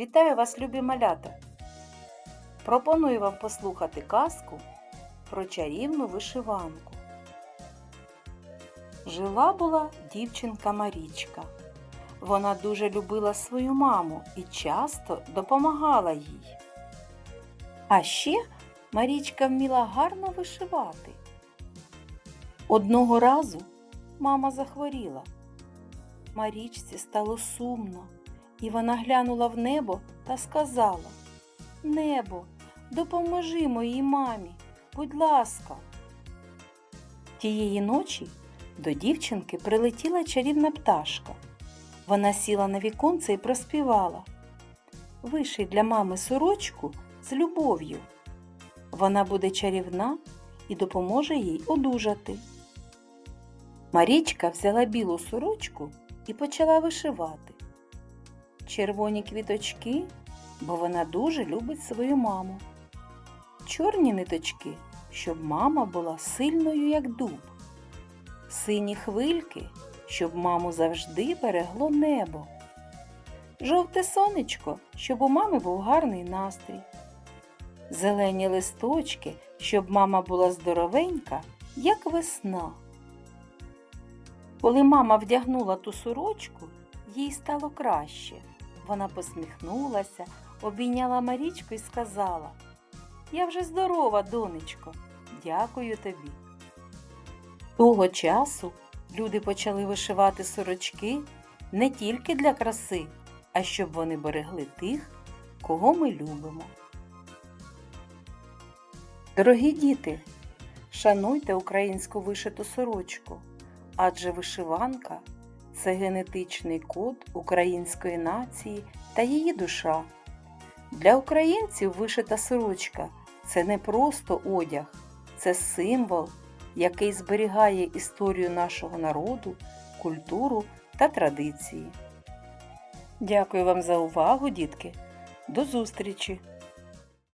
Вітаю вас, любі малята! Пропоную вам послухати казку про чарівну вишиванку. Жила була дівчинка Марічка. Вона дуже любила свою маму і часто допомагала їй. А ще Марічка вміла гарно вишивати. Одного разу мама захворіла. Марічці стало сумно, і вона глянула в небо та сказала Небо, допоможи моїй мамі, будь ласка. Тієї ночі до дівчинки прилетіла чарівна пташка. Вона сіла на віконце і проспівала Виший для мами сорочку з любов'ю. Вона буде чарівна і допоможе їй одужати. Марічка взяла білу сорочку і почала вишивати. Червоні квіточки, бо вона дуже любить свою маму. Чорні ниточки, щоб мама була сильною, як дуб. Сині хвильки, щоб маму завжди берегло небо. Жовте сонечко, щоб у мами був гарний настрій. Зелені листочки, щоб мама була здоровенька, як весна. Коли мама вдягнула ту сорочку, їй стало краще. Вона посміхнулася, обійняла Марічку і сказала Я вже здорова, донечко, дякую тобі. Того часу люди почали вишивати сорочки не тільки для краси, а щоб вони берегли тих, кого ми любимо. Дорогі діти, шануйте українську вишиту сорочку, адже вишиванка це генетичний код української нації та її душа. Для українців вишита сорочка це не просто одяг, це символ, який зберігає історію нашого народу, культуру та традиції. Дякую вам за увагу, дітки. До зустрічі!